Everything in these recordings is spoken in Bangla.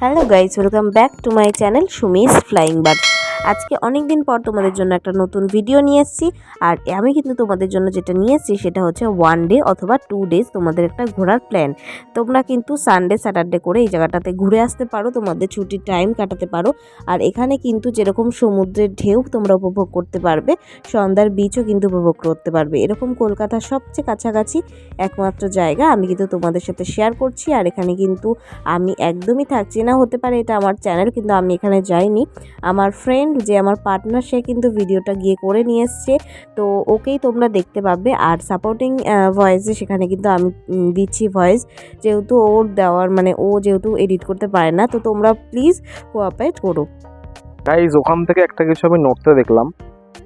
Hello guys welcome back to my channel Sumi's flying bird. আজকে অনেক দিন পর তোমাদের জন্য একটা নতুন ভিডিও নিয়ে এসেছি। আর আমি কিন্তু তোমাদের জন্য যেটা নিয়ে এসেছি সেটা হচ্ছে ওয়ান ডে অথবা টু ডেজ তোমাদের একটা ঘোরার প্ল্যান তোমরা কিন্তু সানডে স্যাটারডে করে এই জায়গাটাতে ঘুরে আসতে পারো, তোমাদের ছুটির টাইম কাটাতে পারো। আর এখানে কিন্তু যেরকম সমুদ্রের ঢেউ তোমরা উপভোগ করতে পারবে, সন্ধ্যার বিচও কিন্তু উপভোগ করতে পারবে। এরকম কলকাতার সবচেয়ে কাছাকাছি একমাত্র জায়গা আমি কিন্তু তোমাদের সাথে শেয়ার করছি। আর এখানে কিন্তু আমি একদমই থাকছি না, হতে পারে এটা আমার চ্যানেল কিন্তু আমি এখানে যাইনি। আমার ফ্রেন্ড যে আমার পার্টনার সে কিন্তু ভিডিওটা গিয়ে করে নিয়ে এসছে। তো ওকেই তোমরা দেখতে পাবে। আর সাপোর্টিং ভয়েসে সেখানে কিন্তু আমি দিচ্ছি ভয়েস যেহেতু ওর দেওয়ার মানে ও যেহেতু এডিট করতে পারে না, তো তোমরা প্লিজ কোঅপারেট করো। গাইজ ওখান থেকে একটা কিছু আমি নড়তে দেখলাম।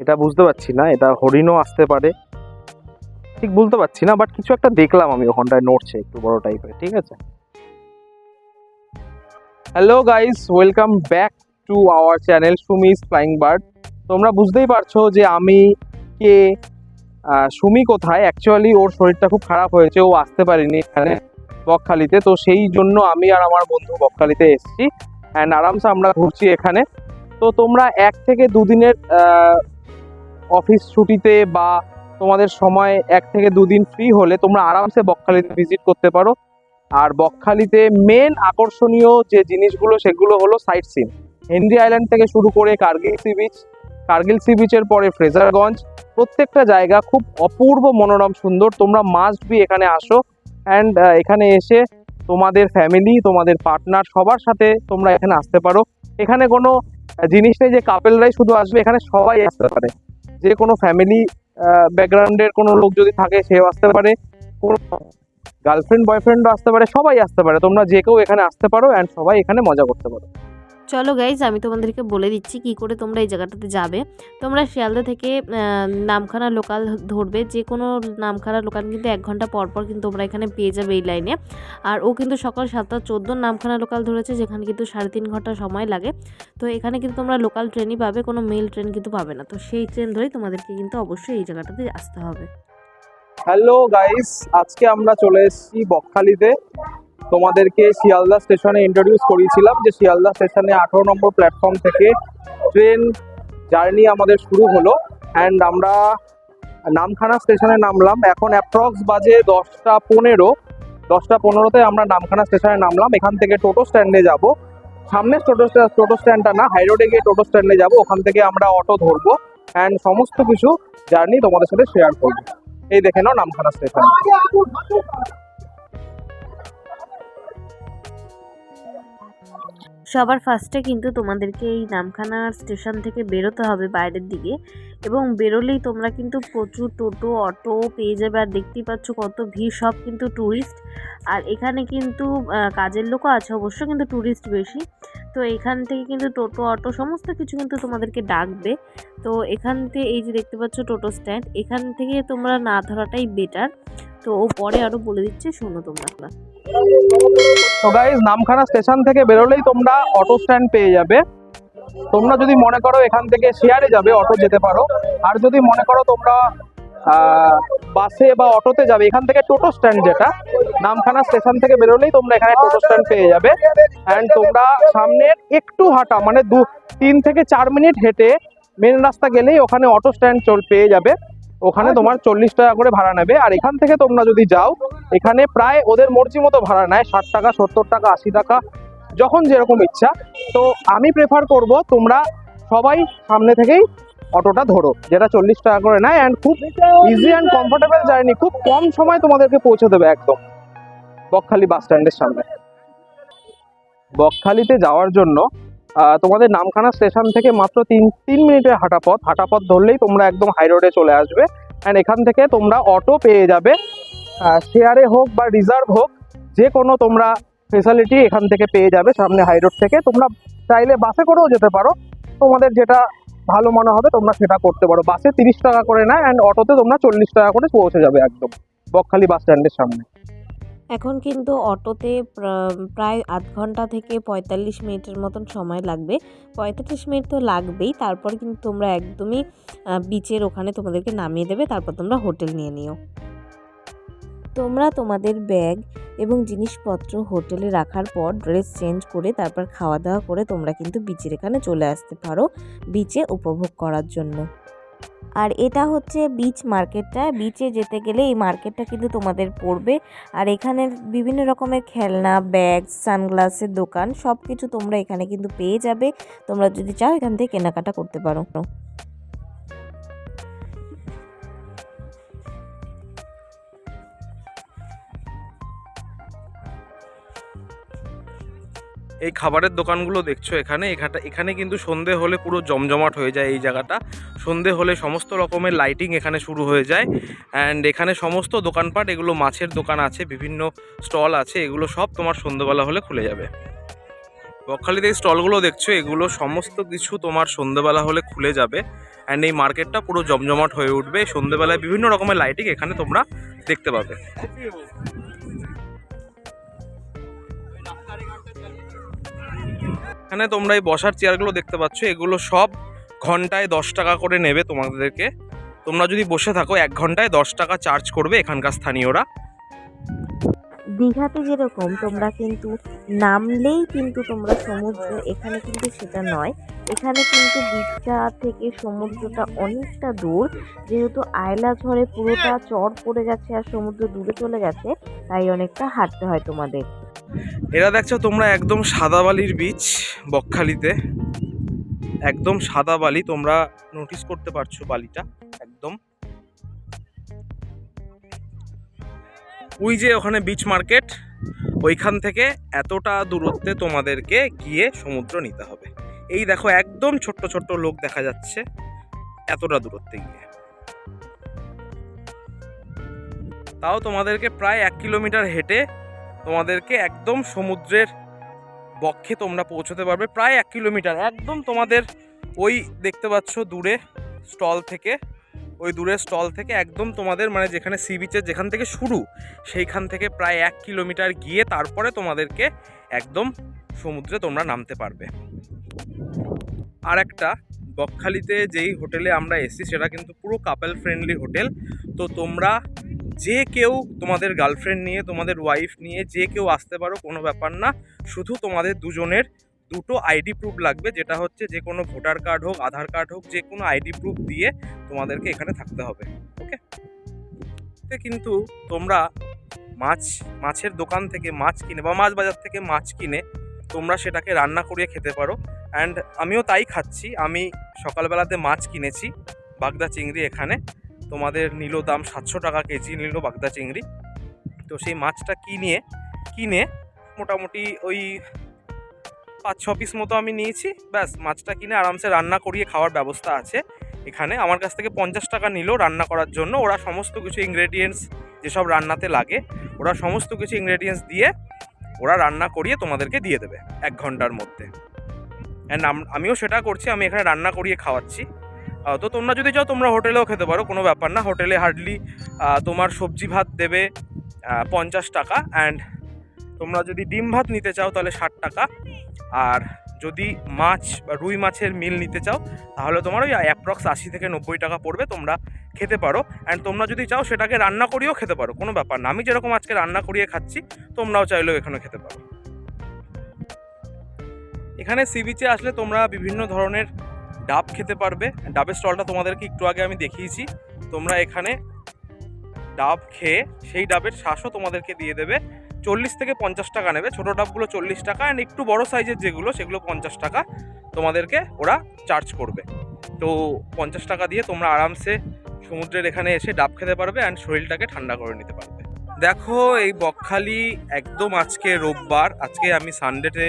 এটা বুঝতে পারছি না, এটা হরিণও আসতে পারে। ঠিক বুঝতে পারছি না বাট কিছু একটা দেখলাম আমি ওখানটায় নড়ছে একটু বড় টাইপের ঠিক আছে? Hello guys welcome back to our channel Sumi's flying bird তোমরা বুঝতেই পারছ যে আমি কে সুমি কোথায়? অ্যাকচুয়ালি ওর শরীরটা খুব খারাপ হয়েছে, ও আসতে পারেনি এখানে বকখালিতে। তো সেই জন্য আমি আর আমার বন্ধু বকখালিতে এসেছি। অ্যান্ড আরামসে আমরা ঘুরছি এখানে। তো তোমরা এক থেকে দুদিনের অফিস ছুটিতে বা তোমাদের সময় এক থেকে দুদিন ফ্রি হলে তোমরা আরামসে বকখালিতে ভিজিট করতে পারো। আর বকখালিতে মেন আকর্ষণীয় যে জিনিসগুলো, সেগুলো হলো সাইট সিন হেনরি আইল্যান্ড থেকে শুরু করে Kargil sea beach Kargil sea বিচের পরে ফ্রেজারগঞ্জ প্রত্যেকটা জায়গা খুব অপূর্ব মনোরম সুন্দর, তোমরা মাস্ট বি এখানে আসো অ্যান্ড এখানে এসে তোমাদের ফ্যামিলি তোমাদের পার্টনার সবার সাথে তোমরা এখানে আসতে পারো। এখানে কোনো জিনিস নেই যে কাপেলরাই শুধু আসবে, এখানে সবাই আসতে পারে। যে কোনো ফ্যামিলি ব্যাকগ্রাউন্ডের কোনো লোক যদি থাকে, সেও আসতে পারে। কোনো গার্লফ্রেন্ড বয়ফ্রেন্ডও আসতে পারে, সবাই আসতে পারে। তোমরা যে কেউ এখানে আসতে পারো অ্যান্ড সবাই এখানে মজা করতে পারো। চলো গাইজ আমি তোমাদেরকে বলে দিচ্ছি কি করে তোমরা এই জায়গাটাতে যাবে। তোমরা শিয়ালদা থেকে নামখানা লোকাল ধরবে। যে কোনো নামখানা লোকাল কিন্তু এক ঘণ্টা পর পর কিন্তু তোমরা এখানে পেয়ে যাবে এই লাইনে আর ও কিন্তু সকাল সাতটা চোদ্দ নামখানা লোকাল ধরেছে, যেখানে কিন্তু সাড়ে তিন ঘণ্টা সময় লাগে। তো এখানে কিন্তু তোমরা লোকাল ট্রেনই পাবে, কোনো মেল ট্রেন কিন্তু পাবে না। তো সেই ট্রেন ধরেই তোমাদেরকে কিন্তু অবশ্যই এই জায়গাটাতে আসতে হবে। হ্যালো গাইস আজকে আমরা চলে এসেছি বকখালিতে। তোমাদেরকে শিয়ালদা স্টেশনে ইন্ট্রোডিউস করিয়েছিলাম যে শিয়ালদা স্টেশনে আঠারো নম্বর প্ল্যাটফর্ম থেকে ট্রেন জার্নি আমাদের শুরু হলো। অ্যান্ড আমরা নামখানা স্টেশনে নামলাম। এখন অ্যাপ্রক্স বাজে দশটা পনেরো। দশটা পনেরোতে আমরা নামখানা স্টেশনে নামলাম। এখান থেকে টোটো স্ট্যান্ডে যাব। সামনে টোটো টোটো স্ট্যান্ডটা না হাই রোডে গিয়ে টোটো স্ট্যান্ডে যাব। ওখান থেকে আমরা অটো ধরবো। অ্যান্ড সমস্ত কিছু জার্নি তোমাদের সাথে শেয়ার করব। এই দেখে নাও নামখানা স্টেশন সবার ফার্স্টে কিন্তু তোমাদেরকে এই নামখানা স্টেশন থেকে বেরোতে হবে বাইরের দিকে এবং বেরোলেই তোমরা কিন্তু প্রচুর টোটো, অটো পেয়ে যাবে আর দেখতেই পাচ্ছ কত ভিড়, সব কিন্তু ট্যুরিস্ট আর এখানে কিন্তু কাজের লোকও আছে অবশ্য কিন্তু ট্যুরিস্ট বেশি। তো এখান থেকে কিন্তু টোটো, অটো সমস্ত কিছু কিন্তু তোমাদেরকে ডাকবে। তো এখান থেকে এই যে দেখতে পাচ্ছ টোটো স্ট্যান্ড এখান থেকে তোমরা না ধরাটাই বেটার তো ও পরে আরও বলে দিচ্ছে, শোনো তোমরা। তো গাইজ নামখানা স্টেশন থেকে বেরোলেই তোমরা অটো স্ট্যান্ড পেয়ে যাবে। তোমরা যদি মনে করো এখান থেকে শেয়ারে যাবে অটো যেতে পারো। আর যদি মনে করো তোমরা বাসে বা অটোতে যাবে, এখান থেকে টোটো স্ট্যান্ড যেটা, নামখানা স্টেশন থেকে বেরোলেই তোমরা এখানে টোটো স্ট্যান্ড পেয়ে যাবে। অ্যান্ড তোমরা সামনের একটু হাঁটা মানে দু, তিন থেকে চার মিনিট হেঁটে মেন রাস্তা গেলেই ওখানে অটো স্ট্যান্ড চল, পেয়ে যাবে। ওখানে তোমার চল্লিশ টাকা করে ভাড়া নেবে। আর এখান থেকে তোমরা যদি যাও এখানে প্রায় ওদের মর্জি মতো ভাড়া নেয় ষাট টাকা সত্তর টাকা আশি টাকা যখন যেরকম ইচ্ছা। তো আমি প্রেফার করব তোমরা সবাই সামনে থেকেই অটোটা ধরো যেটা চল্লিশ টাকা করে নেয় অ্যান্ড খুব ইজি অ্যান্ড কমফোর্টেবল জার্নি খুব কম সময় তোমাদেরকে পৌঁছে দেবে একদম বকখালি বাস স্ট্যান্ডের সামনে। বকখালিতে যাওয়ার জন্য তোমাদের নামখানা স্টেশন থেকে মাত্র তিন তিন মিনিটের হাঁটা পথ হাঁটা পথ ধরলেই তোমরা একদম হাই রোডে চলে আসবে। অ্যান্ড এখান থেকে তোমরা অটো পেয়ে যাবে। শেয়ারে হোক বা রিজার্ভ হোক, যে কোনো তোমরা ফেসিলিটি এখান থেকে পেয়ে যাবে সামনে হাই রোড থেকে। তোমরা চাইলে বাসে করেও যেতে পারো। তোমাদের যেটা ভালো মনে হবে, তোমরা সেটা করতে পারো। বাসে তিরিশ টাকা করে নেয় অ্যান্ড অটোতে তোমরা চল্লিশ টাকা করে পৌঁছে যাবে একদম বকখালি বাস স্ট্যান্ডের সামনে। এখন কিন্তু অটোতে প্রায় আধ ঘণ্টা থেকে পঁয়তাল্লিশ মিনিটের মতন সময় লাগবে। পঁয়তাল্লিশ মিনিট তো লাগবেই, তারপর কিন্তু তোমরা একদমই বিচের ওখানে তোমাদেরকে নামিয়ে দেবে, তারপর তোমরা হোটেল নিয়ে নিও। তোমরা তোমাদের ব্যাগ এবং জিনিসপত্র হোটেলে রাখার পর ড্রেস চেঞ্জ করে, তারপর খাওয়া দাওয়া করে তোমরা কিন্তু বিচের এখানে চলে আসতে পারো বিচে উপভোগ করার জন্য। আর এটা হচ্ছে বিচ মার্কেটটা বিচে যেতে গেলে এই মার্কেটটা কিন্তু তোমাদের পড়বে। আর এখানে বিভিন্ন রকমের খেলনা ব্যাগ সানগ্লাসের দোকান সব কিছু তোমরা এখানে কিন্তু পেয়ে যাবে। তোমরা যদি চাও, এখান থেকে কেনাকাটা করতে পারো। এই খাবারের দোকানগুলো দেখছ এখানে? এখানে কিন্তু সন্ধে হলে পুরো জমজমাট হয়ে যায় এই জায়গাটা। সন্ধে হলে সমস্ত রকমের লাইটিং এখানে শুরু হয়ে যায়। অ্যান্ড এখানে সমস্ত দোকানপাট, এগুলো মাছের দোকান আছে, বিভিন্ন স্টল আছে, এগুলো সব তোমার সন্ধেবেলা হলে খুলে যাবে। বকখালিতে এই স্টলগুলো দেখছ, এগুলো সমস্ত কিছু তোমার সন্ধেবেলা হলে খুলে যাবে। অ্যান্ড এই মার্কেটটা পুরো জমজমাট হয়ে উঠবে। সন্ধেবেলায় বিভিন্ন রকমের লাইটিং এখানে তোমরা দেখতে পাবে। এখানে তোমরা এই বসার চেয়ারগুলো দেখতে পাচ্ছ, এগুলো সব ঘন্টায় দশ টাকা করে নেবে তোমাদেরকে। তোমরা যদি বসে থাকো এক ঘন্টায় দশ টাকা চার্জ করবে এখানকার স্থানীয়রা। দীঘাতে যেরকম তোমরা কিন্তু নামলেই কিন্তু তোমরা সমুদ্র এখানে কিন্তু সেটা নয়। এখানে কিন্তু বিচটা থেকে সমুদ্রটা অনেকটা দূর। যেহেতু আয়লা ঝড়ে পুরোটা চর পড়ে গেছে আর সমুদ্র দূরে চলে গেছে তাই অনেকটা হাঁটতে হয় তোমাদের। এরা দেখছ তোমরা একদম সাদা বালির বীচ বকখালিতে। একদম সাদা বালি, তোমরা নোটিস করতে পারছ বালিটা, একদম। ওই যে ওখানে বিচ মার্কেট ওইখান থেকে এতটা দূরত্বে তোমাদেরকে গিয়ে সমুদ্র নিতে হবে। এই দেখো, একদম ছোট্ট ছোট্ট লোক দেখা যাচ্ছে এতটা দূরত্বে গিয়ে। তাও তোমাদেরকে প্রায় এক কিলোমিটার হেঁটে তোমাদেরকে একদম সমুদ্রের বক্ষে তোমরা পৌঁছতে পারবে প্রায় এক কিলোমিটার। একদম তোমাদের ওই দেখতে পাচ্ছ দূরে স্টল থেকে, ওই দূরের স্টল থেকে একদম তোমাদের মানে যেখানে সি বিচের যেখান থেকে শুরু, সেইখান থেকে প্রায় এক কিলোমিটার গিয়ে তারপরে তোমাদেরকে একদম সমুদ্রে তোমরা নামতে পারবে। আর একটা, বকখালিতে যেই হোটেলে আমরা এসেছি সেটা কিন্তু পুরো কাপেল ফ্রেন্ডলি হোটেল। তো তোমরা যে কেউ তোমাদের গার্লফ্রেন্ড নিয়ে, তোমাদের ওয়াইফ নিয়ে যে কেউ আসতে পারো, কোনো ব্যাপার না। শুধু তোমাদের দুজনের দুটো আইডি প্রুফ লাগবে, যেটা হচ্ছে যে কোনো ভোটার কার্ড হোক, আধার কার্ড হোক, যে কোনো আইডি প্রুফ দিয়ে তোমাদেরকে এখানে থাকতে হবে ওকে কিন্তু তোমরা মাছ, মাছের দোকান থেকে মাছ কিনে বা মাছ বাজার থেকে মাছ কিনে তোমরা সেটাকে রান্না করিয়ে খেতে পারো। অ্যান্ড আমিও তাই খাচ্ছি। আমি সকালবেলাতে মাছ কিনেছি, বাগদা চিংড়ি এখানে। তোমাদের নিল দাম সাতশো টাকা কেজি, নিল বাগদা চিংড়ি। তো সেই মাছটা কিনে কিনে মোটামুটি ওই পাঁচ, ছ পিস মতো আমি নিয়েছি। ব্যাস, মাছটা কিনে আরামসে রান্না করিয়ে খাওয়ার ব্যবস্থা আছে। এখানে আমার কাছ থেকে পঞ্চাশ টাকা নিল রান্না করার জন্য। ওরা সমস্ত কিছু ইনগ্রেডিয়েন্টস যেসব রান্নাতে লাগে, ওরা সমস্ত কিছু ইনগ্রেডিয়েন্টস দিয়ে ওরা রান্না করিয়ে তোমাদেরকে দিয়ে দেবে এক ঘণ্টার মধ্যে। অ্যান্ড আমিও সেটা করছি, আমি এখানে রান্না করিয়ে খাওয়াচ্ছি। তো তোমরা যদি চাও, তোমরা হোটেলেও খেতে পারো, কোনো ব্যাপার না। হোটেলে হার্ডলি তোমার সবজি ভাত দেবে পঞ্চাশ টাকা। অ্যান্ড তোমরা যদি ডিম ভাত নিতে চাও, তাহলে ষাট টাকা। আর যদি মাছ বা রুই মাছের মিল নিতে চাও, তাহলে তোমার ওই অ্যাপ্রক্স আশি থেকে নব্বই টাকা পড়বে, তোমরা খেতে পারো। অ্যান্ড তোমরা যদি চাও, সেটাকে রান্না করিয়েও খেতে পারো, কোনো ব্যাপার না। আমি যেরকম আজকে রান্না করিয়ে খাচ্ছি, তোমরাও চাইলেও এখানে খেতে পারো। এখানে সি বিচে আসলে তোমরা বিভিন্ন ধরনের ডাব খেতে পারবে। ডাবের স্টলটা তোমাদেরকে একটু আগে আমি দেখিয়েছি। তোমরা এখানে ডাব খেয়ে সেই ডাবের শ্বাসও তোমাদেরকে দিয়ে দেবে। চল্লিশ থেকে পঞ্চাশ টাকা নেবে। ছোটো ডাবগুলো চল্লিশ টাকা অ্যান্ড একটু বড় সাইজের যেগুলো, সেগুলো পঞ্চাশ টাকা তোমাদেরকে ওরা চার্জ করবে। তো পঞ্চাশ টাকা দিয়ে তোমরা আরামসে সমুদ্রের এখানে এসে ডাব খেতে পারবে অ্যান্ড শরীরটাকে ঠান্ডা করে নিতে পারবে। দেখো, এই বকখালি একদম আজকে রোববার। আজকে আমি সানডেতে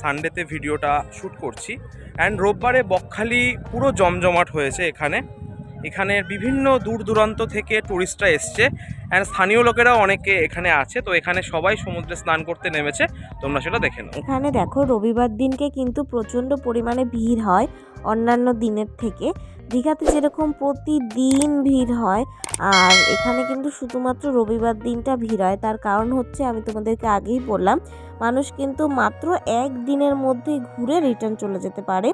সানডেতে ভিডিওটা শ্যুট করছি। অ্যান্ড রোববারে বকখালি পুরো জমজমাট হয়েছে এখানে। এখানে বিভিন্ন দূর দূরান্ত থেকে টুরিস্টরা এসছে। অ্যান্ড স্থানীয় লোকেরাও অনেকে এখানে আছে। তো এখানে সবাই সমুদ্রে স্নান করতে নেমেছে। তোমরা সেটা দেখে নাও। এখানে দেখো, রবিবার দিনকে কিন্তু প্রচণ্ড পরিমাণে ভিড় হয় অন্যান্য দিনের থেকে। দীঘাতে যেরকম প্রতিদিন ভিড় হয়, আর এখানে কিন্তু শুধুমাত্র রবিবার দিনটা ভিড় হয়। তার কারণ হচ্ছে, আমি তোমাদেরকে আগেই বললাম মানুষ কিন্তু মাত্র এক দিনের মধ্যে ঘুরে রিটার্ন চলে যেতে পারে।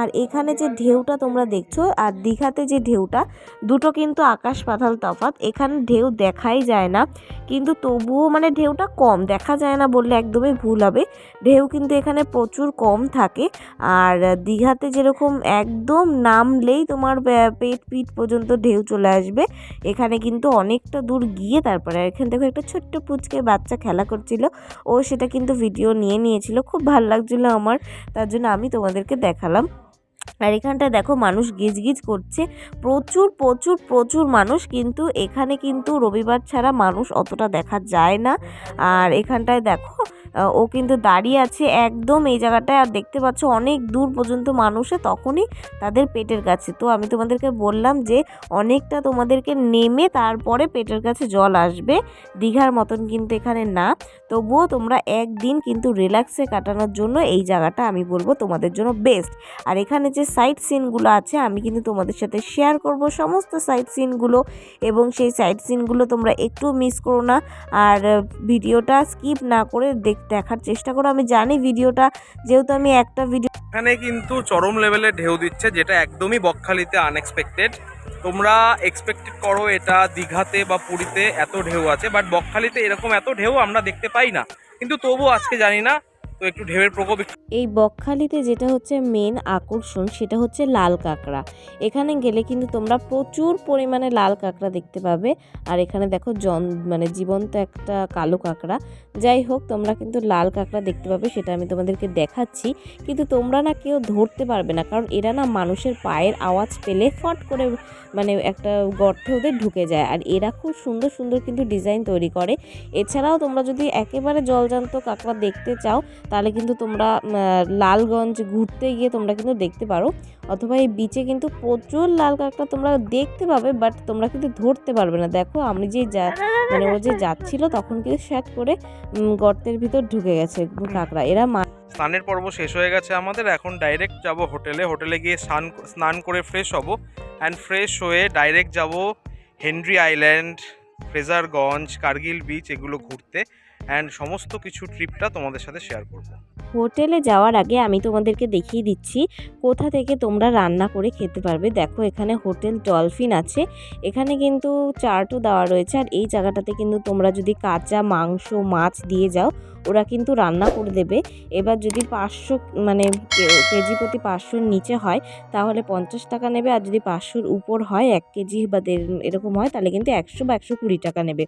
আর এখানে যে ঢেউটা তোমরা দেখছ, আর দীঘাতে যে ঢেউটা, দুটো কিন্তু আকাশ পাতাল তফাৎ। এখানে ঢেউ দেখাই যায় না, কিন্তু তবুও মানে ঢেউটা কম, দেখা যায় না বললে একদমই ভুল হবে। ঢেউ কিন্তু এখানে প্রচুর কম থাকে, আর দীঘাতে যেরকম একদম নামলেই তোমার পেট পিঠ পর্যন্ত ঢেউ চলে আসবে। এখানে কিন্তু অনেকটা দূর গিয়ে তারপরে এখানে দেখো একটা ছোট্ট পুচকে বাচ্চা খেলা করছিল। ও সেটা কিন্তু ভিডিও নিয়ে নিয়েছিল, খুব ভালো লাগছিল আমার, তার জন্য আমি তোমাদেরকে দেখালাম। আর এখানটা দেখো মানুষ গিজ গিজ করছে, প্রচুর প্রচুর প্রচুর মানুষ, কিন্তু এখানে কিন্তু রবিবার ছাড়া মানুষ অতটা দেখা যায় না। আর এখানটায় দেখো ও কিন্তু দাঁড়িয়ে আছে একদম এই জায়গাটায় আর দেখতে পাচ্ছ অনেক দূর পর্যন্ত মানুষে তখনই তাদের পেটের কাছে। তো আমি তোমাদেরকে বললাম যে অনেকটা তোমাদেরকে নেমে তারপরে পেটের কাছে জল আসবে। দীঘার মতন কিন্তু এখানে না। তবুও তোমরা একদিন কিন্তু রিল্যাক্সে কাটানোর জন্য এই জায়গাটা আমি বলব তোমাদের জন্য বেস্ট আর এখানে যে সাইট সিনগুলো আছে আমি কিন্তু তোমাদের সাথে শেয়ার করব সমস্ত সাইট সিনগুলো এবং সেই সাইট সিনগুলো তোমরা একটু মিস করো না। আর ভিডিওটা স্কিপ না করে দেখ দেখার চেষ্টা করো। আমি জানি ভিডিওটা, যেহেতু আমি একটা ভিডিও এখানে কিন্তু চরম লেভেলে ঢেউ দিচ্ছে, যেটা একদমই বকখালিতে আনএক্সপেক্টেড তোমরা এক্সপেক্টেড করো এটা দীঘাতে বা পুরীতে এত ঢেউ আছে বাট বকখালিতে এরকম এত ঢেউ আমরা দেখতে পাই না। কিন্তু তবু আজকে জানি না তো একটু ঢেউয়ের প্রকোপ এই বকখালিতে যেটা হচ্ছে মেন আকর্ষণ, সেটা হচ্ছে লাল কাঁকড়া। এখানে গেলে কিন্তু তোমরা প্রচুর পরিমাণে লাল কাঁকড়া দেখতে পাবে। আর এখানে দেখো জন মানে জীবন্ত একটা কালো কাঁকড়া। যাই হোক, তোমরা কিন্তু লাল কাঁকড়া দেখতে পাবে, সেটা আমি তোমাদেরকে দেখাচ্ছি। কিন্তু তোমরা না কেউ ধরতে পারবে না, কারণ এরা না মানুষের পায়ের আওয়াজ পেলে ফট করে মানে একটা গর্তে ওদের ঢুকে যায়। আর এরা খুব সুন্দর সুন্দর কিন্তু ডিজাইন তৈরি করে। এছাড়াও তোমরা যদি একেবারে জলজান্ত কাঁকড়া দেখতে চাও তাহলে কিন্তু তোমরা লালগঞ্জ ঘুরতে গিয়ে তোমরা কিন্তু দেখতে পারো। অথবা এই বিচে কিন্তু প্রচুর লাল কাঁকড়া তোমরা দেখতে পাবে বাট তোমরা কিন্তু ধরতে পারবে না। দেখো, আমি যে যা মানে ও যে যাচ্ছিল তখন কিন্তু শ্যাট করে গর্তের ভিতর ঢুকে গেছে কাঁকড়া। এরা মা স্নানের পর্ব শেষ হয়ে গেছে আমাদের। এখন ডাইরেক্ট যাব হোটেলে। হোটেলে গিয়ে স্নান স্নান করে ফ্রেশ হব। অ্যান্ড ফ্রেশ হয়ে ডাইরেক্ট যাব Henry island Frasergunj Kargil beach এগুলো ঘুরতে। অ্যান্ড সমস্ত কিছু ট্রিপটা তোমাদের সাথে শেয়ার করব। হোটেলে যাওয়ার আগে আমি তোমাদেরকে দেখিয়ে দিচ্ছি, কোথা থেকে তোমরা রান্না করে খেতে পারবে। দেখো, এখানে হোটেল ডলফিন আছে। এখানে কিন্তু চার্টও দেওয়া রয়েছে। আর এই জায়গাটাতে কিন্তু তোমরা যদি কাঁচা মাংস, মাছ দিয়ে যাও ওরা কিন্তু রান্না করে দেবে। এবার যদি পাঁচশো মানে কেজি প্রতি পাঁচশোর নিচে হয় তাহলে পঞ্চাশ টাকা নেবে। আর যদি পাঁচশোর উপর হয় এক কেজি বা দেড় এরকম হয় তাহলে কিন্তু একশো বা একশো কুড়ি টাকা নেবে।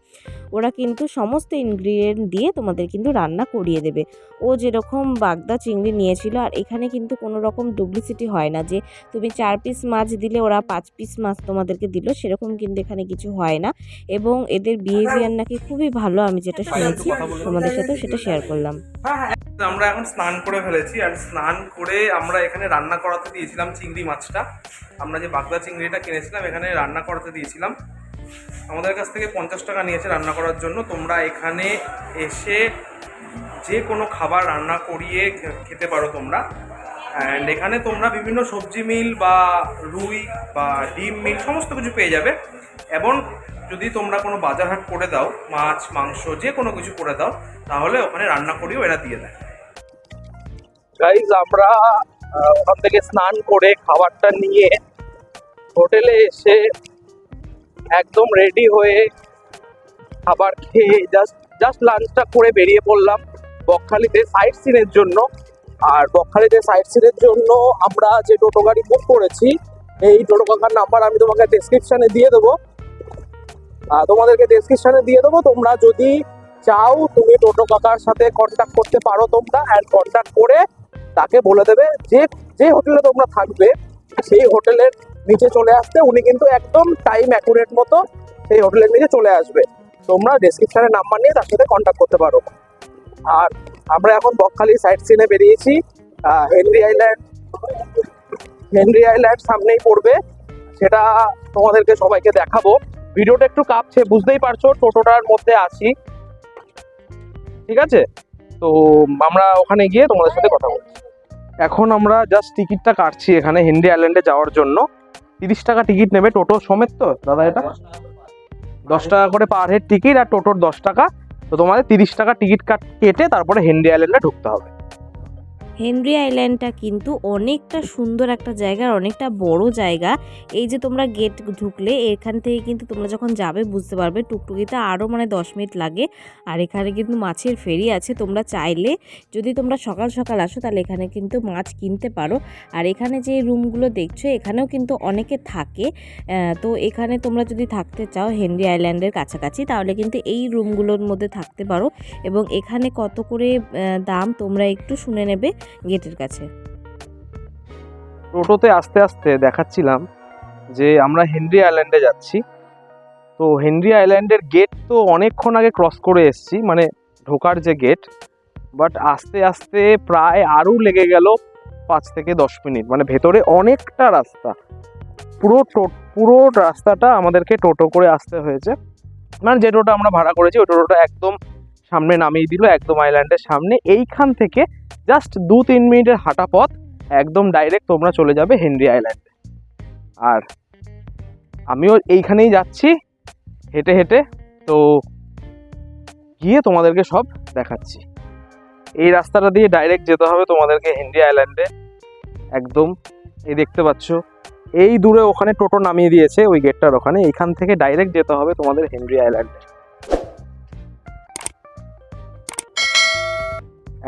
ওরা কিন্তু সমস্ত ইনগ্রিডিয়েন্ট দিয়ে তোমাদের কিন্তু রান্না করিয়ে দেবে। ও যেরকম বাগদা চিংড়ি নিয়েছিল আর এখানে কিন্তু কোনো রকম ডুপ্লিসিটি হয় না যে তুমি চার পিস মাছ দিলে ওরা পাঁচ পিস মাছ তোমাদেরকে দিল সেরকম কিন্তু এখানে কিছু হয় না। এবং এদের বিহেভিয়ার নাকি খুবই ভালো আমি যেটা শুনেছি। তোমাদের সাথে সেটা শেয়ার করলাম। আমরা এখন স্নান করে ফেলেছি আর স্নান করে আমরা এখানে রান্না করাতে দিয়েছিলাম চিংড়ি মাছটা। আমরা যে বাগদা চিংড়িটা কিনেছিলাম, এখানে রান্না করাতে দিয়েছিলাম। আমাদের কাছ থেকে পঞ্চাশ টাকা নিয়েছে রান্না করার জন্য। তোমরা এখানে এসে যে কোনো খাবার রান্না করিয়ে খেতে পারো তোমরা। অ্যান্ড এখানে তোমরা বিভিন্ন সবজি মিল বা রুই বা ডিম মিল সমস্ত কিছু পেয়ে যাবে। এবং যদি তোমরা কোনো বাজার হাট করে দাও, মাছ, মাংস, যে কোনো কিছু করে দাও, তাহলে ওখানে রান্না করিও, এরা দিয়ে দেয়। গাইজ আমরা ওখান থেকে স্নান করে খাবারটা নিয়ে হোটেলে এসে একদম রেডি হয়ে খাবার খেয়ে জাস্ট জাস্ট লাঞ্চটা করে বেরিয়ে পড়লাম বকখালিতে সাইট সিনের জন্য। আর বকখালিতে সাইট সিনের জন্য আমরা যে টোটো গাড়ি বুক করেছি, এই টোটো কাকার নাম্বার আমি তোমাকে ডেসক্রিপশনে দিয়ে দেবো। তোমাদেরকে ডেসক্রিপশনে দিয়ে দেবো। তোমরা যদি চাও, তুমি টোটো কাকার সাথে কন্ট্যাক্ট করতে পারো তোমরা অ্যান্ড কন্ট্যাক্ট করে তাকে বলে দেবে যে যে হোটেলে তোমরা থাকবে, সেই হোটেলের নিচে চলে আসতে উনি কিন্তু একদম টাইম অ্যাকুরেট মতো সেই হোটেলের নিচে চলে আসবে। তোমরা ডেসক্রিপশনে নাম্বার নিয়ে তার সাথে কন্ট্যাক্ট করতে পারো। আর আমরা এখন বকখালি সাইট সিনে বেরিয়েছি। হেনরি আইল্যান্ড হেনরি আইল্যান্ড সামনেই পড়বে। সেটা তোমাদেরকে সবাইকে দেখাবো। ভিডিওটা একটু কাঁপছে, বুঝতেই পারছ, টোটোটার মধ্যে আছি। ঠিক আছে? তো আমরা ওখানে গিয়ে তোমাদের সাথে কথা বলছি। এখন আমরা জাস্ট টিকিটটা কাটছি এখানে হেনরি আইল্যান্ডে যাওয়ার জন্য। তিরিশ টাকা টিকিট নেবে টোটো সমেত তো, দাদা এটা? দশ টাকা করে পার হেড টিকিট আর টোটোর দশ টাকা। তো তোমাদের তিরিশ টাকা টিকিট কাট কেটে তারপরে হেনরি আইল্যান্ডে ঢুকতে হবে। হেনরি আইল্যান্ডটা কিন্তু অনেকটা সুন্দর একটা জায়গা অনেকটা বড় জায়গা। এই যে তোমরা গেট ঢুকলে, এখান থেকে কিন্তু তোমরা যখন যাবে বুঝতে পারবে, টুকটুকিতে আরও মানে দশ মিনিট লাগে। আর এখানে কিন্তু মাছের ফেরি আছে, তোমরা চাইলে যদি তোমরা সকাল সকাল আসো, তাহলে এখানে কিন্তু মাছ কিনতে পারো। আর এখানে যে রুমগুলো দেখছ, এখানেও কিন্তু অনেকে থাকে। তো এখানে তোমরা যদি থাকতে চাও হেনরি আইল্যান্ডের কাছাকাছি, তাহলে কিন্তু এই রুমগুলোর মধ্যে থাকতে পারো। এবং এখানে কত করে দাম তোমরা একটু শুনে নেবে। গেটের কাছে। টোটোতে আস্তে আস্তে দেখাচ্ছিলাম যে আমরা হেনরি আইল্যান্ডে যাচ্ছি। তো হেনরি আইল্যান্ডের গেট তো অনেকক্ষণ আগে ক্রস করে এসেছি মানে ঢোকার যে গেট, বাট আস্তে আস্তে প্রায় আরও লেগে গেল পাঁচ থেকে দশ মিনিট। মানে ভেতরে অনেকটা রাস্তা। পুরো পুরো রাস্তাটা আমাদেরকে টোটো করে আসতে হয়েছে। মানে যে টোটো আমরা ভাড়া করেছি, ওই টোটোটা একদম সামনে নামিয়ে দিল একদম আইল্যান্ডের সামনে। এইখান থেকে জাস্ট দু তিন মিনিটের হাঁটা পথ, একদম ডাইরেক্ট তোমরা চলে যাবে হেনরি আইল্যান্ডে আর আমিও এইখানেই যাচ্ছি, হেঁটে হেঁটে। তো গিয়ে তোমাদেরকে সব দেখাচ্ছি। এই রাস্তাটা দিয়ে ডাইরেক্ট যেতে হবে তোমাদেরকে হেনরি আইল্যান্ডে একদম, এই দেখতে পাচ্ছ। এই দূরে ওখানে টোটো নামিয়ে দিয়েছে ওই গেটটার ওখানে। এইখান থেকে ডাইরেক্ট যেতে হবে তোমাদের হেনরি আইল্যান্ডে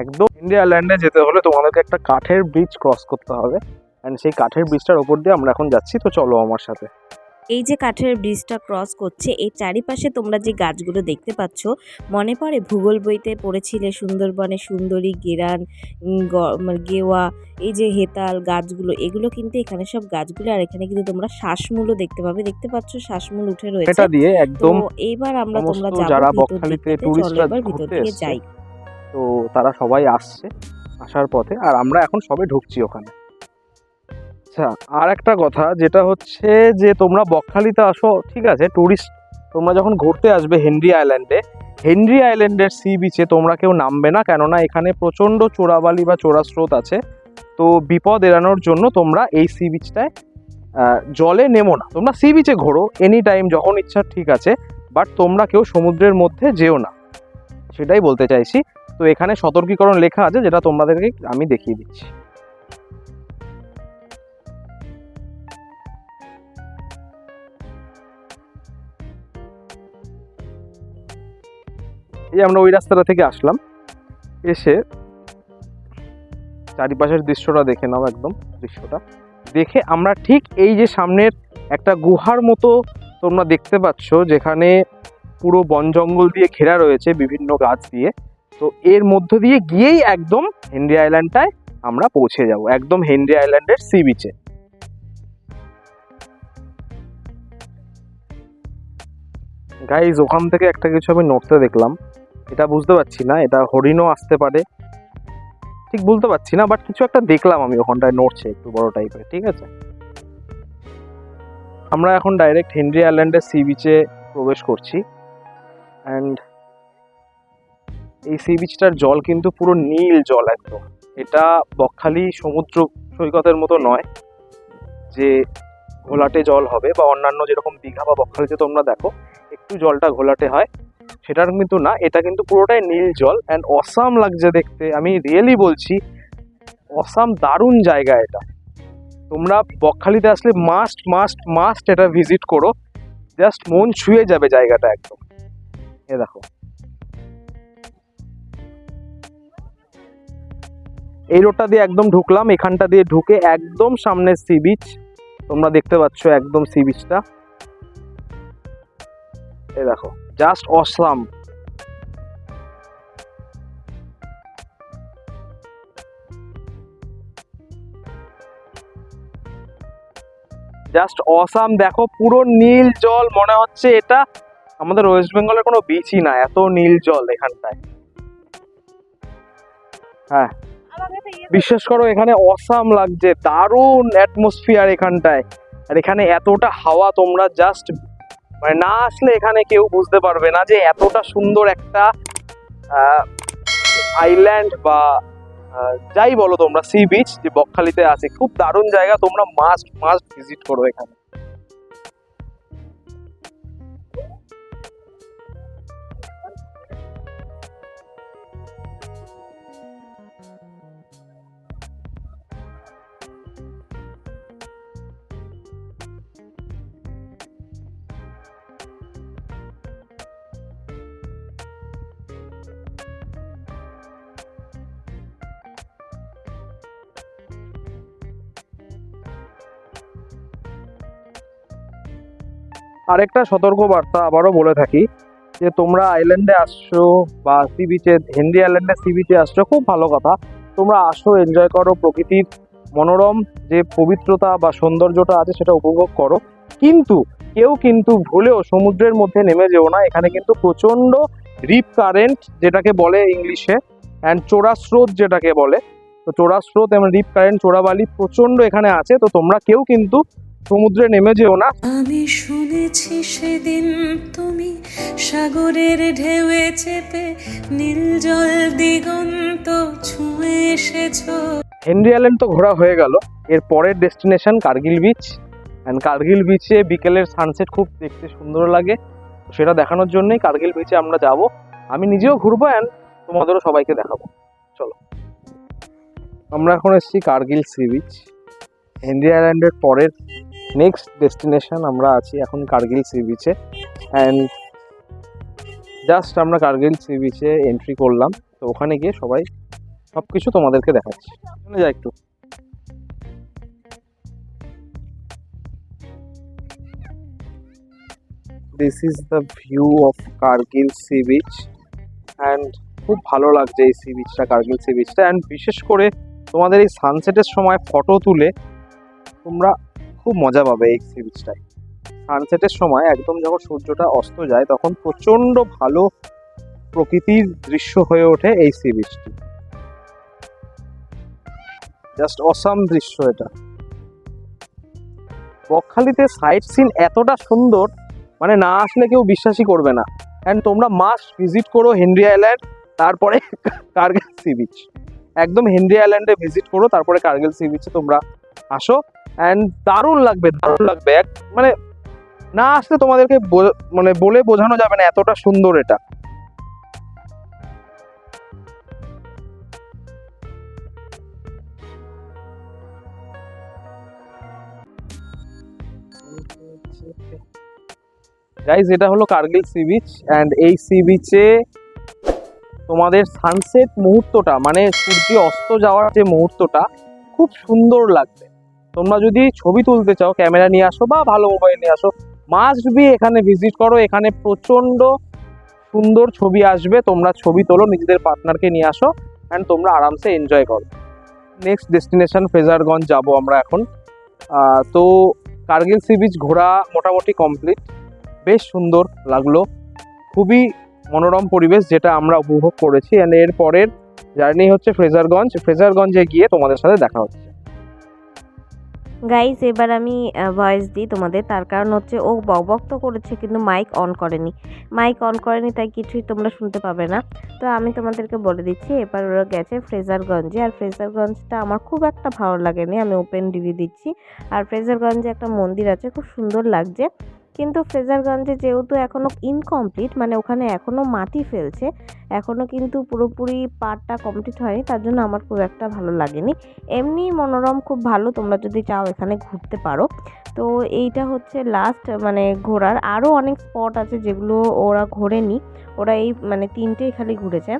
একদম ইন্ডিয়া আইল্যান্ডে যেতে হলে তোমাদেরকে একটা কাঠের ব্রিজ ক্রস করতে হবে। অ্যান্ড সেই কাঠের ব্রিজটার ওপর দিয়ে আমরা এখন যাচ্ছি। তো চলো আমার সাথে। এই যে কাঠের ব্রিজটা ক্রস করছে এই চারিপাশে তোমরা যে গাছগুলো দেখতে পাচ্ছ মনে পড়ে ভূগোল বইতে পড়েছিলে সুন্দরবনে সুন্দরী গেরান মানে গেওয়া এই যে হেতাল গাছগুলো এগুলো কিন্তু এখানে সব গাছগুলো আর এখানে কিন্তু তোমরা শ্বাসমূলও দেখতে পাবে। দেখতে পাচ্ছ শ্বাসমূল উঠে রয়েছে। এটা দিয়ে একদম এইবার আমরা তোমরা যারা বকখালিতে টুরিস্টরা ঘুরতে যাই। তো তারা সবাই আসছে আসার পথে, আর আমরা এখন সবে ঢুকছি ওখানে। আচ্ছা আর একটা কথা, যেটা হচ্ছে যে তোমরা বকখালিতে আসো, ঠিক আছে ট্যুরিস্ট তোমরা যখন ঘুরতে আসবে হেনরি আইল্যান্ডে হেনরি আইল্যান্ডের সি বিচে তোমরা কেউ নামবে না, কেননা এখানে প্রচণ্ড চোরাবালি বা চোরা স্রোত আছে। তো বিপদ এড়ানোর জন্য তোমরা এই সি বিচটায় জলে নেমো না। তোমরা সি বিচে ঘোরো এনি টাইম যখন ইচ্ছা ঠিক আছে বাট তোমরা কেউ সমুদ্রের মধ্যে যেও না। সেটাই বলতে চাইছি। তো এখানে সতর্কীকরণ লেখা আছে, যেটা তোমাদেরকে আমি দেখিয়ে দিচ্ছি। এই আমরা ওই রাস্তাটা থেকে আসলাম। এসে চারিপাশের দৃশ্যটা দেখে নাও একদম, দৃশ্যটা। দেখে আমরা ঠিক এই যে সামনের একটা গুহার মতো তোমরা দেখতে পাচ্ছ, যেখানে পুরো বন জঙ্গল দিয়ে ঘেরা রয়েছে বিভিন্ন গাছ দিয়ে। তো এর মধ্য দিয়ে গিয়েই একদম হেনরি আইল্যান্ডটায় আমরা পৌঁছে যাব, একদম হেনরি আইল্যান্ডের সি বিচে। গাইজ ওখান থেকে একটা কিছু আমি নড়তে দেখলাম। এটা বুঝতে পারছি না, এটা হরিণও আসতে পারে। ঠিক বলতে পারছি না বাট কিছু একটা দেখলাম আমি ওখানটায় নড়ছে একটু বড় টাইপের ঠিক আছে? আমরা এখন ডাইরেক্ট হেনরি আইল্যান্ডের সি বিচে প্রবেশ করছি। অ্যান্ড এই সি বিচটার জল কিন্তু পুরো নীল জল একদম। এটা বকখালি সমুদ্র সৈকতের মতো নয় যে ঘোলাটে জল হবে বা অন্যান্য যেরকম দীঘা বা বকখালিতে তোমরা দেখো, একটু জলটা ঘোলাটে হয়। সেটার কিন্তু না, এটা কিন্তু পুরোটাই নীল জল অ্যান্ড অসাম লাগছে দেখতে। আমি রিয়েলি বলছি অসাম দারুণ জায়গা এটা। তোমরা বকখালিতে আসলে মাস্ট মাস্ট মাস্ট এটা ভিজিট করো। জাস্ট মন ছুঁয়ে যাবে জায়গাটা একদম। এ দেখো। এই রোডটা দিয়ে একদম ঢুকলাম, এখানটা দিয়ে ঢুকে একদম সামনে সি বিচ তোমরা দেখতে পাচ্ছ একদম সি বিচটা এই দেখো জাস্ট অসাম জাস্ট অসাম দেখো, পুরো নীল জল, মনে হচ্ছে এটা আমাদের ওয়েস্ট বেঙ্গলের কোনো বিচই না, এত নীল জল এখানটায়। হ্যাঁ। বিশ্বাস করো, এখানে অসাম লাগছে, দারুণ অ্যাটমসফিয়ার এখানটায়। আর এখানে এতটা হাওয়া, তোমরা জাস্ট মানে না আসলে এখানে কেউ বুঝতে পারবে না যে এতটা সুন্দর একটা আইল্যান্ড বা যাই বলো তোমরা সি বিচ যে বকখালিতে আছে, খুব দারুণ জায়গা, তোমরা মাস্ট মাস্ট ভিজিট করো এখানে। আরেকটা সতর্ক বার্তা আবারও বলে থাকি যে তোমরা আইল্যান্ডে আসছো বা সি বিচে হেনরি আইল্যান্ডে সি বিচে আসছো, খুব ভালো কথা। তোমরা আসো এনজয় করো, প্রকৃতির মনোরম যে পবিত্রতা বা সৌন্দর্যটা আছে সেটা উপভোগ করো। কিন্তু কেউ কিন্তু ভুলেও সমুদ্রের মধ্যে নেমে যেও না। এখানে কিন্তু প্রচণ্ড রিপ কারেন্ট যেটাকে বলে ইংলিশে অ্যান্ড চোরা স্রোত যেটাকে বলে। তো চোরা স্রোত এবং রিপ কারেন্ট চোরাবালি প্রচণ্ড এখানে আছে। তো তোমরা কেউ কিন্তু সমুদ্রে নেমে যেও না। আমি শুনেছি সেদিন তুমি সাগরের ঢেউয়ে চেপে নীল জল দিগন্ত ছুঁয়ে এসেছ। হেনরি আইল্যান্ড তো ঘোরা হয়ে গেল। এর পরের destination Kargil beach and Kargil বিচে বিকেলের সানসেট খুব দেখতে সুন্দর লাগে। সেটা দেখানোর জন্যই কার্গিল বিচে আমরা যাব। আমি নিজেও ঘুরবো অ্যান্ড তোমাদেরও সবাইকে দেখাবো। চলো। আমরা এখন এসেছি কার্গিল সি বিচ হেনরি আইল্যান্ডের পরের নেক্সট ডেস্টিনেশন আমরা আছি এখন কার্গিল সি বিচে অ্যান্ড জাস্ট আমরা কার্গিল সি বিচে এন্ট্রি করলাম। তো ওখানে গিয়ে সবাই সব কিছু তোমাদেরকে দেখাচ্ছি। চলে যা একটু। This is the view of Kargil sea beach and খুব ভালো লাগছে এই সি বিচটা কার্গিল সি বিচটা অ্যান্ড বিশেষ করে তোমাদের এই সানসেটের সময় ফটো তুলে তোমরা খুব মজা পাবে এই সি বিচটায় সানসেটের সময় একদম যখন সূর্যটা অস্ত যায়, তখন প্রচণ্ড ভালো প্রকৃতির দৃশ্য হয়ে ওঠে এই সি বিচটি জাস্ট অসাম দৃশ্য এটা। বকখালিতে সাইট সিন এতটা সুন্দর মানে না আসলে কেউ বিশ্বাসই করবে না। অ্যান্ড তোমরা মাস্ট ভিজিট করো হেনরি আইল্যান্ড তারপরে কার্গিল সি বিচ একদম হেনরি আইল্যান্ডে ভিজিট করো, তারপরে কার্গিল সি বিচে তোমরা আসো। অ্যান্ড দারুণ লাগবে দারুণ লাগবে। এক মানে না আসলে তোমাদেরকে মানে বলে বোঝানো যাবে না এতটা সুন্দর এটা। গাইজ এটা হলো কার্গিল সি বিচ অ্যান্ড এই সি বিচে তোমাদের সানসেট মুহূর্তটা মানে সূর্য অস্ত যাওয়ার যে মুহূর্তটা, খুব সুন্দর লাগবে। তোমরা যদি ছবি তুলতে চাও, ক্যামেরা নিয়ে আসো বা ভালো মোবাইল নিয়ে আসো মাস্ট বি এখানে ভিজিট করো, এখানে প্রচণ্ড সুন্দর ছবি আসবে। তোমরা ছবি তোলো, নিজেদের পার্টনারকে নিয়ে আসো অ্যান্ড তোমরা আরামসে এনজয় করো। নেক্সট ডেস্টিনেশন ফেজারগঞ্জ যাব আমরা এখন। তো কার্গিল সি বিচ ঘোরা মোটামুটি কমপ্লিট বেশ সুন্দর লাগল। খুবই মনোরম পরিবেশ যেটা আমরা উপভোগ করেছি। অ্যান্ড এর পরের জার্নি হচ্ছে ফ্রেজারগঞ্জ ফ্রেজারগঞ্জে গিয়ে তোমাদের সাথে দেখা হচ্ছে। গাইস এবার আমি ভয়েস দিই তোমাদের। তার কারণ হচ্ছে ও বক তো করেছে, কিন্তু মাইক অন করেনি। মাইক অন করেনি, তাই কিছুই তোমরা শুনতে পাবে না। তো আমি তোমাদেরকে বলে দিচ্ছি, এবার ওরা গেছে ফ্রেজারগঞ্জে আর ফ্রেজারগঞ্জটা আমার খুব একটা ভালো লাগেনি। আমি ওপেন ডিভি দিচ্ছি। আর ফ্রেজারগঞ্জে একটা মন্দির আছে, খুব সুন্দর লাগছে। কিন্তু ফ্রেজারগঞ্জে যেহেতু এখনও ইনকমপ্লিট মানে ওখানে এখনও মাটি ফেলছে এখনও কিন্তু পুরোপুরি পার্টটা কমপ্লিট হয়নি, তার জন্য আমার খুব একটা ভালো লাগেনি। এমনি মনোরম খুব ভালো, তোমরা যদি চাও এখানে ঘুরতে পারো। তো এইটা হচ্ছে লাস্ট মানে ঘোরার। আরও অনেক স্পট আছে যেগুলো ওরা ঘোরেনি, ওরা এই মানে তিনটেই খালি ঘুরেছে।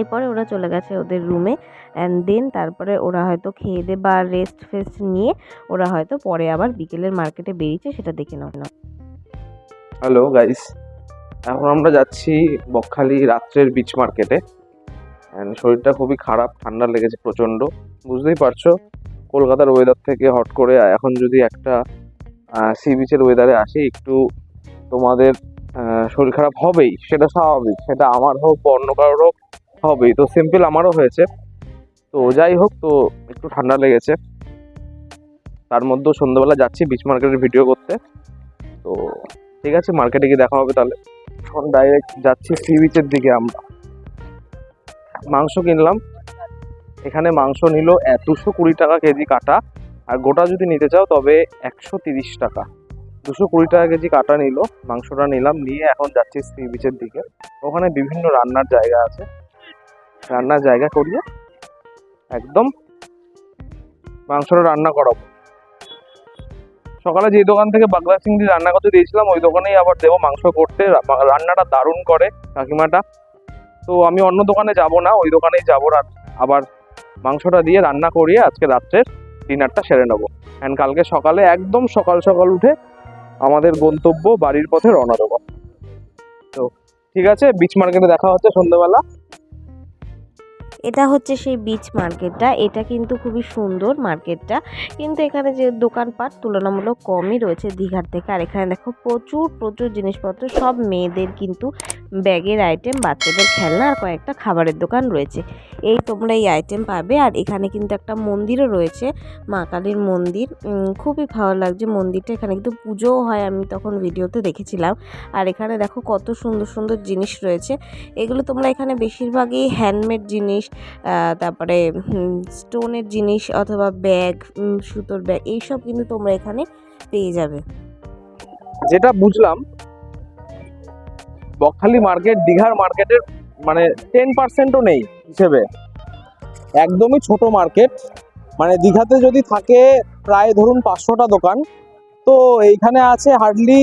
এরপরে ওরা চলে গেছে ওদের রুমে অ্যান্ড দেন তারপরে ওরা হয়তো খেয়ে দে বা রেস্ট ফেস্ট নিয়ে ওরা হয়তো পরে আবার বিকেলের মার্কেটে বেরিয়েছে সেটা দেখে নাও। না হ্যালো গাইস এখন আমরা যাচ্ছি বকখালি রাত্রের বিচ মার্কেটে শরীরটা খুবই খারাপ, ঠান্ডা লেগেছে প্রচণ্ড। বুঝতেই পারছ, কলকাতার ওয়েদার থেকে হট করে এখন যদি একটা সি বিচের ওয়েদারে আসি, একটু তোমাদের শরীর খারাপ হবেই। সেটা স্বাভাবিক। সেটা আমার হোক বা অন্য কারোর হোক, হবেই। তো সিম্পল আমারও হয়েছে। তো যাই হোক তো একটু ঠান্ডা লেগেছে। তার মধ্যেও সন্ধ্যেবেলা যাচ্ছি বিচ মার্কেটের ভিডিও করতে। তো ঠিক আছে মার্কেটে গিয়ে দেখা হবে তাহলে। এখন ডাইরেক্ট যাচ্ছি সি বিচের দিকে আমরা। মাংস কিনলাম। এখানে মাংস নিল দুশো কুড়ি টাকা কেজি কাটা। আর গোটা যদি নিতে চাও, তবে একশো তিরিশ টাকা। দুশো কুড়ি টাকা কেজি কাটা নিল। মাংসটা নিলাম, নিয়ে এখন যাচ্ছি সি বিচের দিকে। ওখানে বিভিন্ন রান্নার জায়গা আছে। রান্নার জায়গা করিয়ে একদম। মাংসটা রান্না করাবো। সকালে যে দোকান থেকে বাগদা চিংড়ি রান্না করতে দিয়েছিলাম, ওই দোকানেই আবার দেবো মাংস করতে। রান্নাটা দারুণ করে কাকিমাটা। তো আমি অন্য দোকানে যাব না, ওই দোকানেই যাব আবার মাংসটা দিয়ে রান্না করিয়ে আজকে রাত্রের ডিনারটা সেরে নেব। অ্যান্ড কালকে সকালে একদম সকাল সকাল উঠে আমাদের গন্তব্য বাড়ির পথে রওনা দেবো। তো ঠিক আছে বিচ মার্কেটে দেখা হচ্ছে সন্ধ্যেবেলা এটা হচ্ছে সেই বিচ মার্কেটটা এটা কিন্তু খুবই সুন্দর মার্কেটটা কিন্তু এখানে যে দোকানপাট তুলনামূলক কমই রয়েছে দীঘার থেকে। আর এখানে দেখো প্রচুর প্রচুর জিনিসপত্র, সব মেয়েদের কিন্তু ব্যাগের আইটেম বাচ্চাদের খেলনা আর কয়েকটা খাবারের দোকান রয়েছে। এই তোমরা এই আইটেম পাবে। আর এখানে কিন্তু একটা মন্দিরও রয়েছে, মা কালীর মন্দির। খুবই ভালো লাগছে মন্দিরটা। এখানে কিন্তু পুজোও হয়, আমি তখন ভিডিওতে দেখেছিলাম। আর এখানে দেখো কত সুন্দর সুন্দর জিনিস রয়েছে। এগুলো তোমরা এখানে বেশিরভাগই হ্যান্ডমেড জিনিস তারপরে স্টোনের জিনিস অথবা ব্যাগ সুতোর ব্যাগ এইসব কিন্তু তোমরা এখানে পেয়ে যাবে। যেটা বুঝলাম, বকখালি মার্কেট দীঘার মার্কেটের মানে টেন পার্সেন্টও নেই হিসেবে। একদমই ছোট মার্কেট মানে দীঘাতে যদি থাকে প্রায় ধরুন পাঁচশোটা দোকান, তো এইখানে আছে হার্ডলি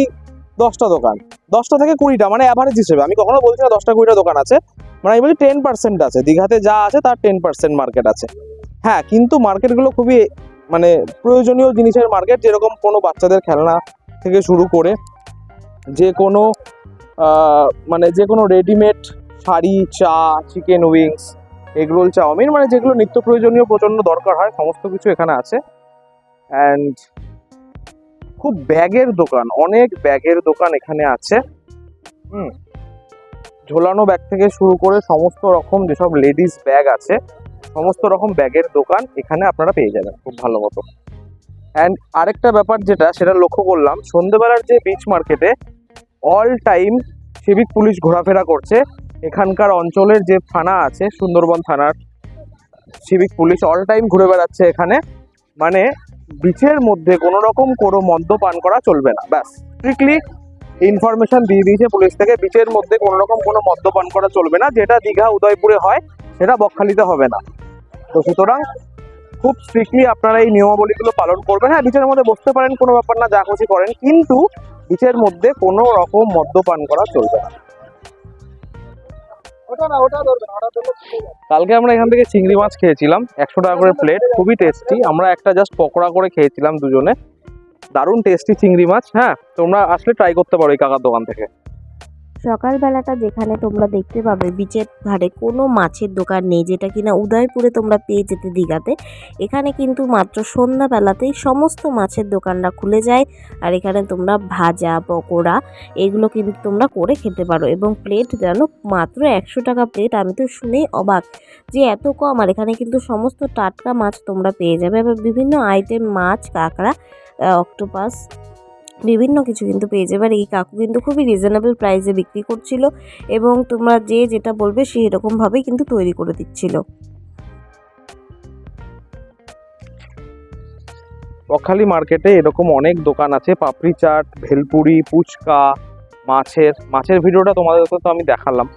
দশটা দোকান। দশটা থেকে কুড়িটা মানে অ্যাভারেজ হিসেবে। আমি কখনো বলছি না দশটা কুড়িটা দোকান আছে। মানে আমি বলছি টেন পার্সেন্ট আছে, দীঘাতে যা আছে তার টেন পার্সেন্ট মার্কেট আছে। হ্যাঁ কিন্তু মার্কেটগুলো খুবই মানে প্রয়োজনীয় জিনিসের মার্কেট যেরকম কোনো বাচ্চাদের খেলনা থেকে শুরু করে যে কোনো মানে যে কোনো রেডিমেড শাড়ি, চা চিকেন উইংস এগরোল চাউমিন মানে যেগুলো নিত্য প্রয়োজনীয়, প্রচণ্ড দরকার হয়, সমস্ত কিছু এখানে আছে। অ্যান্ড খুব ব্যাগের দোকান, অনেক ব্যাগের দোকান এখানে আছে। হুম। ঝোলানো ব্যাগ থেকে শুরু করে সমস্ত রকম যেসব লেডিস ব্যাগ আছে, সমস্ত রকম ব্যাগের দোকান এখানে আপনারা পেয়ে যাবেন খুব ভালো মতো। অ্যান্ড আরেকটা ব্যাপার যেটা, সেটা লক্ষ্য করলাম, সন্ধ্যেবেলার যে বিচ মার্কেটে অল টাইম সিভিক পুলিশ ঘোরাফেরা করছে, এখানকার অঞ্চলের যে থানা আছে, সুন্দরবন থানার সিভিক পুলিশ অল টাইম ঘুরে বেড়াচ্ছে এখানে। মানে বিচের মধ্যে কোনো রকম কোনো মদ্যপান করা চলবে না, ব্যাস। স্ট্রিক্টলি ইনফরমেশন দিয়ে দিয়েছে পুলিশ থেকে বিচের মধ্যে কোনো রকম কোনো মদ্যপান করা চলবে না যেটা দীঘা উদয়পুরে হয় সেটা বকখালিতে হবে না। তো সুতরাং খুব স্ট্রিক্টলি আপনারা এই নিয়মাবলীগুলো পালন করবেন। হ্যাঁ বিচের মধ্যে বসতে পারেন কোনো ব্যাপার না যা খুশি করেন কিন্তু বিচের মধ্যে কোনো রকম মদ্যপান করা চলবে না। কালকে আমরা এখান থেকে চিংড়ি মাছ খেয়েছিলাম একশো টাকা করে প্লেট খুবই টেস্টি আমরা একটা জাস্ট পকোড়া করে খেয়েছিলাম দুজনে। দারুণ টেস্টি চিংড়ি মাছ হ্যাঁ? তোমরা আসলে ট্রাই করতে পারো এই কাকার দোকান থেকে। সকালবেলাটা যেখানে তোমরা দেখতে পাবে, বিচের ধারে কোনো মাছের দোকান নেই, যেটা কিনা উদয়পুরে তোমরা পেয়ে যেতে দীঘাতে। এখানে কিন্তু মাত্র সন্ধ্যাবেলাতেই সমস্ত মাছের দোকানরা খুলে যায়, আর এখানে তোমরা ভাজা, পকোড়া, এগুলো কিন্তু তোমরা করে খেতে পারো। এবং প্লেট যেন মাত্র একশো টাকা প্লেট আমি তো শুনেই অবাক যে এত কম। আর এখানে কিন্তু সমস্ত টাটকা মাছ তোমরা পেয়ে যাবে। এবার বিভিন্ন আইটেম মাছ, কাঁকড়া অক্টোপাস বিভিন্ন কিছু কিন্তু পেয়ে যাবে। আর এই কাকু কিন্তু খুবই রিজনেবল প্রাইসে বিক্রি করছিল এবং তোমরা যে যেটা বলবে সেই রকমভাবেই কিন্তু তৈরি করে দিচ্ছিল। বকখালি মার্কেটে এরকম অনেক দোকান আছে, পাপড়ি চাট, ভেলপুরি, ফুচকা, মাছের। মাছের ভিডিওটা তোমাদের তো আমি দেখালাম।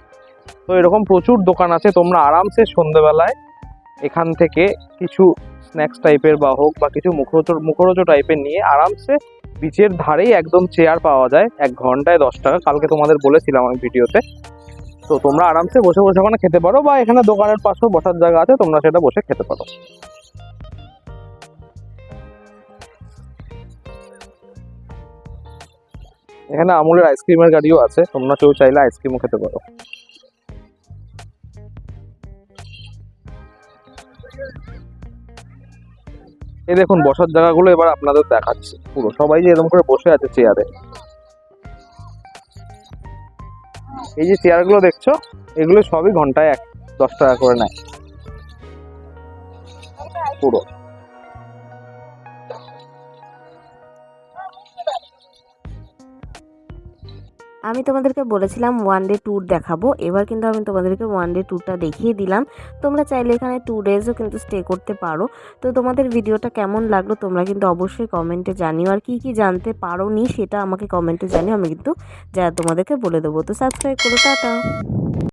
তো এরকম প্রচুর দোকান আছে, তোমরা আরামসে সন্ধেবেলায় এখান থেকে কিছু স্ন্যাক্স টাইপের বা হোক বা কিছু মুখরোচক মুখরোচক টাইপের নিয়ে আরামসে বিচের ধারেই একদম চেয়ার পাওয়া যায়। এক ঘন্টায় দশ টাকা। কালকে তোমাদের বলেছিলাম আমি ভিডিওতে। তো তোমরা আরামসে বসে বসে ওখানে খেতে পারো বা এখানে দোকানের পাশেও বসার জায়গা আছে, তোমরা সেটা বসে খেতে পারো। এখানে আমুলের আইসক্রিমের গাড়িও আছে। তোমরা কেউ চাইলে আইসক্রিমও খেতে পারো। এই দেখুন, বসার জায়গাগুলো এবার আপনাদের দেখাচ্ছি পুরো। সবাই যে এরকম করে বসে আছে চেয়ারে এই যে চেয়ারগুলো দেখছ, এগুলো সবই ঘন্টায় এক, দশ টাকা করে নেয়। পুরো। আমি তোমাদেরকে বলেছিলাম ওয়ান ডে ট্যুর দেখাবো। এবার কিন্তু আমি তোমাদেরকে ওয়ান ডে ট্যুরটা দেখিয়ে দিলাম। তোমরা চাইলে এখানে টু ডেজও কিন্তু স্টে করতে পারো। তো তোমাদের ভিডিওটা কেমন লাগল তোমরা কিন্তু অবশ্যই কমেন্টে জানিও। আর কী কী জানতে পারো নি সেটা আমাকে কমেন্টে জানিও। আমি কিন্তু যা তোমাদেরকে বলে দেবো। তো সাবস্ক্রাইব করো, টাটা।